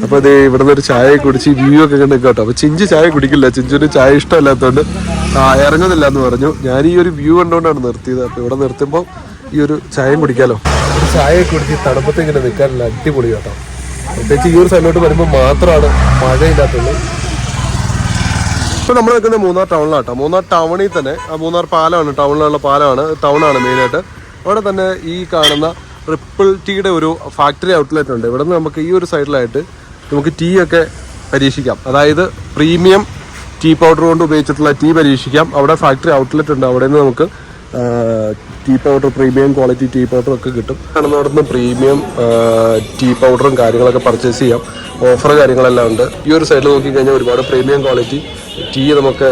അപ്പൊ അതെ ഇവിടുന്ന് ഒരു ചായ കുടിച്ച് വ്യൂ ഒക്കെ കണ്ട് കേട്ടോ അപ്പൊ ചിഞ്ചു ചായ കുടിക്കില്ല. ചിഞ്ചുവിന് ചായ ഇഷ്ടമല്ലാത്തതുകൊണ്ട് ഇറങ്ങുന്നില്ല എന്ന് പറഞ്ഞു. ഞാൻ ഈ ഒരു വ്യൂ കണ്ടുകൊണ്ടാണ് നിർത്തിയത്. അപ്പൊ ഇവിടെ നിർത്തുമ്പോൾ ഈ ഒരു ചായയും കുടിക്കാലോ. ഒരു ചായ കുടിച്ച് തണുപ്പത്ത് ഇങ്ങനെ നിൽക്കാനില്ല അടിപൊളി കേട്ടോ പ്രത്യേകിച്ച് ഈ ഒരു സ്ഥലോട്ട് വരുമ്പോൾ മാത്രമാണ് മഴയില്ലാത്തുള്ളൂ ഇപ്പൊ നമ്മൾ നിൽക്കുന്നത് മൂന്നാർ ടൗണിലാട്ടോ മൂന്നാർ ടൗണിൽ തന്നെ മൂന്നാർ പാലമാണ് ടൗണിലുള്ള പാലമാണ് ടൗണാണ് മെയിനായിട്ട് അവിടെ തന്നെ ഈ കാണുന്ന ട്രിപ്പിൾ ടീയുടെ ഒരു ഫാക്ടറി ഔട്ട്ലെറ്റ് ഉണ്ട്. ഇവിടെ നിന്ന് നമുക്ക് ഈ ഒരു സൈഡിലായിട്ട് നമുക്ക് ടീ ഒക്കെ പരീക്ഷിക്കാം. അതായത് പ്രീമിയം ടീ പൗഡർ കൊണ്ട് ഉപയോഗിച്ചിട്ടുള്ള ടീ പരീക്ഷിക്കാം. അവിടെ ഫാക്ടറി ഔട്ട്ലെറ്റ് ഉണ്ട്. അവിടെ നിന്ന് നമുക്ക് tea powder premium quality tea powder ഒക്കെ കിട്ടും. കാണുന്ന അവിടെ നിന്ന് പ്രീമിയം ടീ പൗഡറും കാര്യങ്ങളൊക്കെ പർച്ചേസ് ചെയ്യാം. ഓഫർ കാര്യങ്ങളെല്ലാം ഉണ്ട്. ഈ ഒരു സൈഡിൽ നോക്കിക്കഴിഞ്ഞാൽ ഒരുപാട് പ്രീമിയം ക്വാളിറ്റി ടീ നമുക്ക്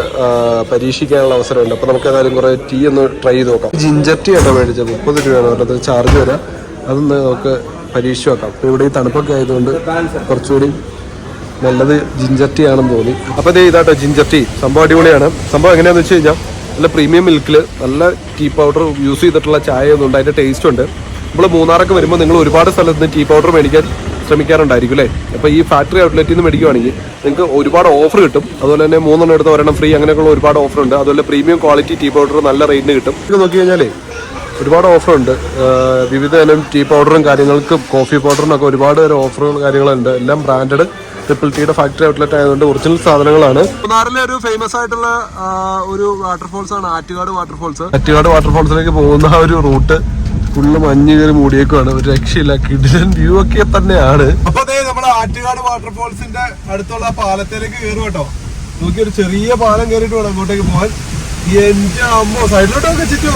പരീക്ഷിക്കാനുള്ള അവസരമുണ്ട്. അപ്പോൾ നമുക്ക് ഏതായാലും കുറേ ടീ ഒന്ന് ട്രൈ ചെയ്ത് നോക്കാം. ജിഞ്ചർ ടീ ആണ് മേടിച്ചത്? മുപ്പത് രൂപയാണ്? അവരുടെ ചാർജ് വരാം. അതൊന്ന് നമുക്ക് പരീക്ഷിച്ച് നോക്കാം. അപ്പോൾ ഇവിടെ ഈ തണുപ്പൊക്കെ ആയതുകൊണ്ട് കുറച്ചുകൂടി നല്ലത് ജിഞ്ചർ ടീ ആണെന്ന് തോന്നി. അപ്പോൾ ഇതേ ഇതാട്ടോ ജിഞ്ചർ ടീ. സംഭവം അടിപൊളിയാണ്. സംഭവം എങ്ങനെയാണെന്ന് വെച്ച് കഴിഞ്ഞാൽ നല്ല പ്രീമിയം മിൽക്കിൽ നല്ല ടീ പൗഡർ യൂസ് ചെയ്തിട്ടുള്ള ചായ ഒന്നുണ്ട് അതിന്റെ ടേസ്റ്റ് ഉണ്ട്. നമ്മൾ മൂന്നാറൊക്കെ വരുമ്പോൾ നിങ്ങൾ ഒരുപാട് സ്ഥലത്ത് നിന്ന് ടീ പൗഡർ മേടിക്കാൻ ശ്രമിക്കാറുണ്ടായിരിക്കും അല്ലേ? അപ്പോൾ ഈ ഫാക്ടറി ഔട്ട്ലെറ്റിൽ നിന്ന് മേടിക്കുവാണെങ്കിൽ നിങ്ങൾക്ക് ഒരുപാട് ഓഫർ കിട്ടും. അതുപോലെ തന്നെ മൂന്നെണ്ണം എടുത്ത് ഒരെണ്ണം ഫ്രീ അങ്ങനെയൊക്കെയുള്ള ഒരുപാട് ഓഫർ ഉണ്ട്. അതുപോലെ പ്രീമിയം ക്വാളിറ്റി ടീ പൗഡർ നല്ല റേറ്റിന് കിട്ടും. ഇത് നോക്കി കഴിഞ്ഞാലേ ഒരുപാട് ഓഫറുണ്ട് വിവിധ ഇനം ടീ പൗഡറും കാര്യങ്ങൾക്കും കോഫി പൗഡറിനൊക്കെ ഒരുപാട് തരം ഓഫറുകൾ കാര്യങ്ങളുണ്ട് എല്ലാം ബ്രാൻഡഡ് ട്രിപ്പിൾ ടിയുടെ ഫാക്ടറി ഔട്ട്ലെറ്റ് ആയതുകൊണ്ട് ഒറിജിനൽ സാധനങ്ങളാണ്. മൂന്നാറിലെ ഒരു ഫേമസ് ആയിട്ടുള്ള ഒരു വാട്ടർഫോൾസ് ആണ് ആറ്റുകാട് വാട്ടർഫോൾസ് ആറ്റുകാട് വാട്ടർഫോൾസിലേക്ക് പോകുന്ന ആ ഒരു റൂട്ട് ഫുള്ള് മഞ്ഞ് കയറി മൂടിയേക്കുവാണ്. ഒരു രക്ഷയില്ല കിടിലൻ വ്യൂ ഒക്കെ തന്നെയാണ്. അപ്പൊ അതെ നമ്മുടെ ആറ്റുകാട് വാട്ടർഫോൾസിന്റെ അടുത്തുള്ള പാലത്തിലേക്ക് കയറും കേട്ടോ. നോക്കി ഒരു ചെറിയ പാലം കയറിയിട്ട് വേണം അങ്ങോട്ടേക്ക് പോകാൻ. എന്റെ അമ്മോ സൈഡിലോട്ടൊക്കെ ചുറ്റോ.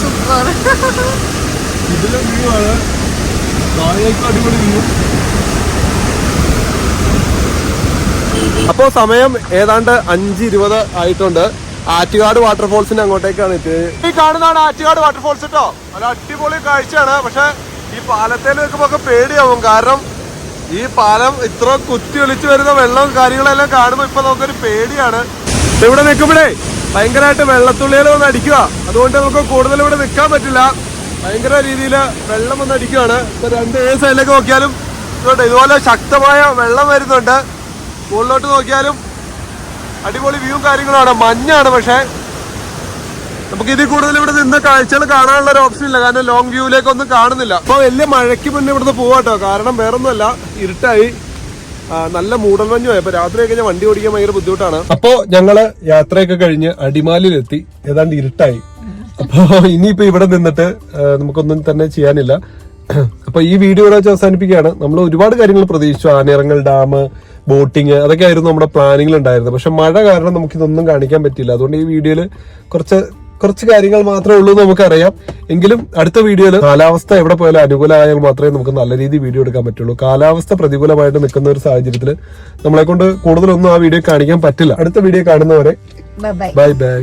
സൂപ്പർ ഇതിലെ വ്യൂ ആണ്. താഴേക്കും അടിപൊളി വ്യൂ അപ്പോ സമയം ഏതാണ്ട് അഞ്ച് ഇരുപത് ആയിട്ടുണ്ട്. ആറ്റുകാട് വാട്ടർഫോൾസിന്റെ അങ്ങോട്ടേക്കാണ് എത്തിയത് ഈ കാണുന്നതാണ് ആറ്റുകാട് വാട്ടർഫോൾസ് കേട്ടോ നല്ല അടിപൊളി കാഴ്ചയാണ്. പക്ഷെ ഈ പാലത്തിൽ ഒക്കെ പേടിയാവും. കാരണം ഈ പാലം ഇത്ര കുത്തി ഒലിച്ചു വരുന്ന വെള്ളവും കാര്യങ്ങളെല്ലാം കാണുമ്പോൾ ഇപ്പൊ നമുക്കൊരു പേടിയാണ്. ഇവിടെ നിൽക്കുമ്പോഴേ ഭയങ്കരമായിട്ട് വെള്ളത്തുള്ളികൾ വന്ന് അടിക്കുക. അതുകൊണ്ട് നമുക്ക് കൂടുതൽ ഇവിടെ നിൽക്കാൻ പറ്റില്ല. ഭയങ്കര രീതിയിൽ വെള്ളം വന്ന് അടിക്കുകയാണ്. ഇപ്പൊ രണ്ട് ഏഴ് സൈഡിലേക്ക് നോക്കിയാലും ഇതുപോലെ ശക്തമായ വെള്ളം വരുന്നുണ്ട്. മുകളിലോട്ട് നോക്കിയാലും അടിപൊളി വ്യൂ കാര്യങ്ങളാണ്. മഞ്ഞാണ് പക്ഷേ. നമുക്ക് ഇതിൽ കൂടുതൽ ഇവിടെ നിന്ന് കാഴ്ചകൾ കാണാനുള്ള ഒരു ഓപ്ഷൻ ഇല്ല. കാരണം ലോങ് വ്യൂയിലേക്ക് ഒന്നും കാണുന്നില്ല. അപ്പൊ വലിയ മഴയ്ക്ക് മുന്നേ ഇവിടുന്ന് പോവാട്ടോ. കാരണം വേറൊന്നുമല്ല ഇരുട്ടായി. നല്ല മൂടൽ മഞ്ഞു അപ്പൊ രാത്രി കഴിഞ്ഞാൽ വണ്ടി ഓടിക്കാൻ ഭയങ്കര ബുദ്ധിമുട്ടാണ്. അപ്പോ ഞങ്ങൾ യാത്രയൊക്കെ കഴിഞ്ഞ് അടിമാലിയിലെത്തി. ഏതാണ്ട് ഇരുട്ടായി. അപ്പോ ഇനിയിപ്പോ ഇവിടെ നിന്നിട്ട് നമുക്കൊന്നും തന്നെ ചെയ്യാനില്ല. അപ്പൊ ഈ വീഡിയോ ഇവിടെ വെച്ച് അവസാനിപ്പിക്കുകയാണ്. നമ്മൾ ഒരുപാട് കാര്യങ്ങൾ പ്രതീക്ഷിച്ചു. ആനിറങ്ങൽ ഡാം ബോട്ടിങ് അതൊക്കെ ആയിരുന്നു നമ്മുടെ പ്ലാനിങ്ങിൽ ഉണ്ടായിരുന്നത്. പക്ഷെ മഴ കാരണം നമുക്ക് ഇതൊന്നും കാണിക്കാൻ പറ്റില്ല അതുകൊണ്ട് ഈ വീഡിയോയിൽ കുറച്ച് കുറച്ച് കാര്യങ്ങൾ മാത്രമേ ഉള്ളൂ എന്ന് നമുക്കറിയാം. എങ്കിലും അടുത്ത വീഡിയോയിൽ കാലാവസ്ഥ എവിടെ പോയാലും അനുകൂലമായാൽ മാത്രമേ നമുക്ക് നല്ല രീതിയിൽ വീഡിയോ എടുക്കാൻ പറ്റുള്ളൂ. കാലാവസ്ഥ പ്രതികൂലമായിട്ട് നിൽക്കുന്ന ഒരു സാഹചര്യത്തിൽ നമ്മളെ കൊണ്ട് കൂടുതലൊന്നും ആ വീഡിയോ കാണിക്കാൻ പറ്റില്ല. അടുത്ത വീഡിയോ കാണുന്നവരെ ബൈ ബൈ ബൈ